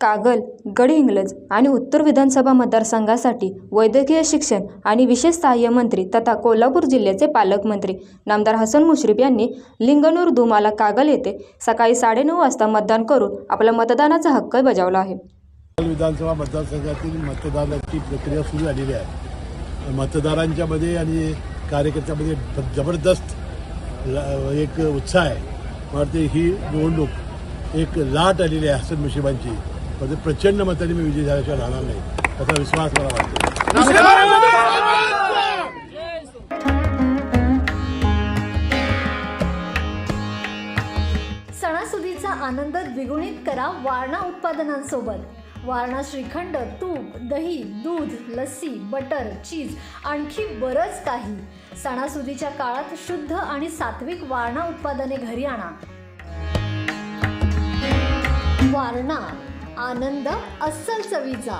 कागल गडहिंग्लज आणि उत्तर विधानसभा मतदारसंघासाठी वैद्यकीय शिक्षण आणि विशेष सहाय्य मंत्री तथा कोल्हापूर जिल्ह्याचे पालकमंत्री नामदार हसन मुश्रीफ यांनी लिंगनूर दुमाला कागल येथे सकाळी साडेनऊ वाजता मतदान करून आपला मतदानाचा हक्क बजावला आहे. विधानसभा मतदारसंघातील मतदानाची प्रक्रिया सुरू झालेली आहे. मतदारांच्या मध्ये आणि कार्यकर्त्यामध्ये जबरदस्त एक उत्साह आहे. वाटते ही निवडणूक एक लाट आलेली आहे हसन मुश्रीफांची. म्हणजे प्रचंड मताने मी विजय झाल्याशिवाय राहणार नाही. असा विश्वास मला वाटतो. सणासुदीचा आनंद द्विगुणित करा वारणा उत्पादनांसोबत. वारणा श्रीखंड तूप दही दूध लस्सी बटर चीज आणखी बरंच काही. सणासुदीच्या काळात शुद्ध आणि सात्विक वारणा उत्पादने घरी आणा. वारणा आनंद अस्सल चवीचा.